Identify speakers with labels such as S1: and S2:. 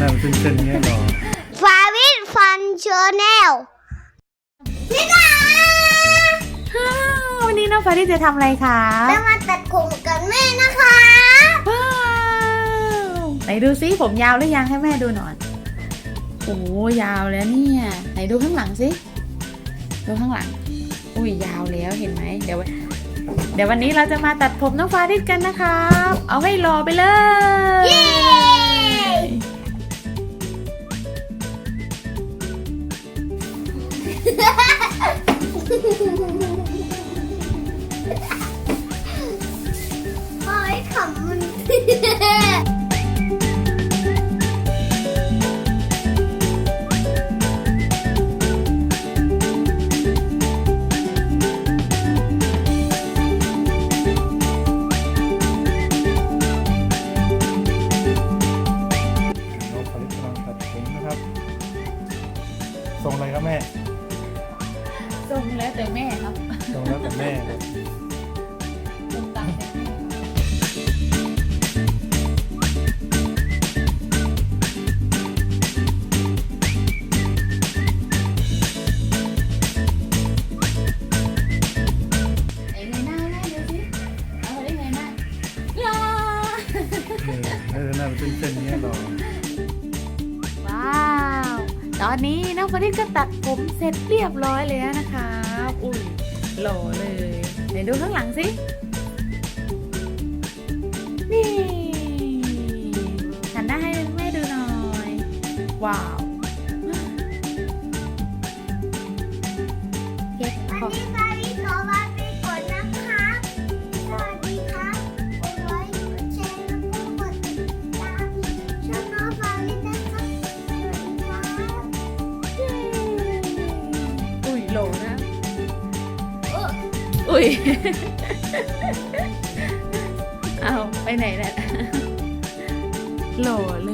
S1: มันเป็นเส้นเงี้ยหรอ
S2: ฟาวิทฟันเชาแนลนี่นะ
S3: ฮ่าวันนี้น้องฟาริสจะทำอะไรคะ
S2: จะมาตัดผมกับแม่นะคะ
S3: ว้าวไหนดูซิผมยาวหรือยังให้แม่ดูหน่อยโอ้ยาวแล้วเนี่ยไหนดูข้างหลังสิดูข้างหลัง อุ้ยยาวแล้วเห็นไหมเดี๋ยววันเดี๋ยววันนี้เราจะมาตัดผมน้องฟาริสกันนะครับ เอาให้รอไปเลย
S2: โอ้ยขำมัน
S1: น้องฟาริสกำลังตัดผมนะครับทรงอะไรครับแม่
S3: ทรงแล้วแต่แม่ครับ
S1: ทรงแล้วแต่แม่ครับ
S3: ทรงตามใจแม่ไหนเงยหน้าแม่ดูสิเอาได้ไงหน้าลา
S1: นี่เออหน้ามันเป็นเส้นๆเงี้ย อ
S3: นนี้น้องฟาริสก็ตัดผมเสร็จเรียบร้อยแล้วนะคะอุ้ยหล่อเลยไหนดูข้างหลังสิ นี่หันหน้าให้แม่ดูหน่อย ว้าว อุ้ย
S2: เอา
S3: ไปไหนน่ะโหล่เล